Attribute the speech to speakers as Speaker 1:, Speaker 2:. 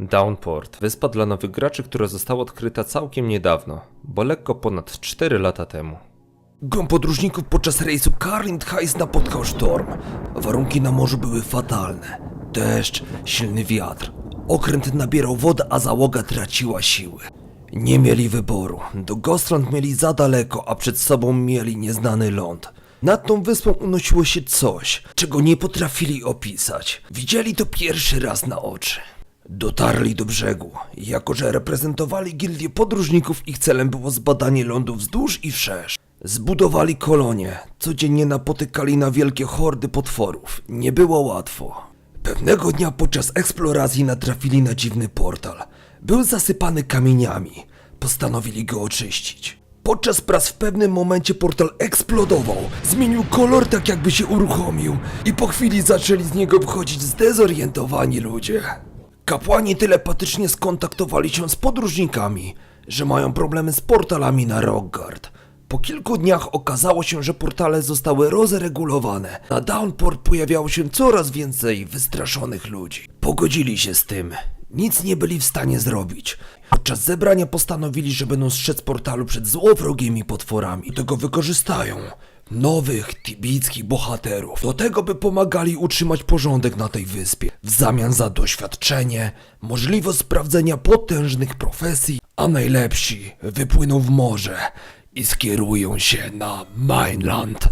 Speaker 1: Downport, wyspa dla nowych graczy, która została odkryta całkiem niedawno, bo lekko ponad 4 lata temu.
Speaker 2: Grom podróżników podczas rejsu Carlin Heights napotkał sztorm. Warunki na morzu były fatalne. Deszcz, silny wiatr. Okręt nabierał wodę, a załoga traciła siły. Nie mieli wyboru. Do Gostland mieli za daleko, a przed sobą mieli nieznany ląd. Nad tą wyspą unosiło się coś, czego nie potrafili opisać. Widzieli to pierwszy raz na oczy. Dotarli do brzegu. Jako, że reprezentowali gildię podróżników, ich celem było zbadanie lądu wzdłuż i wszerz. Zbudowali kolonie. Codziennie napotykali na wielkie hordy potworów. Nie było łatwo. Pewnego dnia podczas eksploracji natrafili na dziwny portal. Był zasypany kamieniami. Postanowili go oczyścić. Podczas prac w pewnym momencie portal eksplodował. Zmienił kolor tak jakby się uruchomił. I po chwili zaczęli z niego wchodzić zdezorientowani ludzie. Kapłani telepatycznie skontaktowali się z podróżnikami, że mają problemy z portalami na Rockgard. Po kilku dniach okazało się, że portale zostały rozregulowane. Na Downport pojawiało się coraz więcej wystraszonych ludzi. Pogodzili się z tym. Nic nie byli w stanie zrobić. Podczas zebrania postanowili, że będą strzec portalu przed złowrogimi potworami. I tego wykorzystają. Nowych tibickich bohaterów. Do tego, by pomagali utrzymać porządek na tej wyspie. W zamian za doświadczenie, możliwość sprawdzenia potężnych profesji, a najlepsi wypłyną w morze i skierują się na Mainland.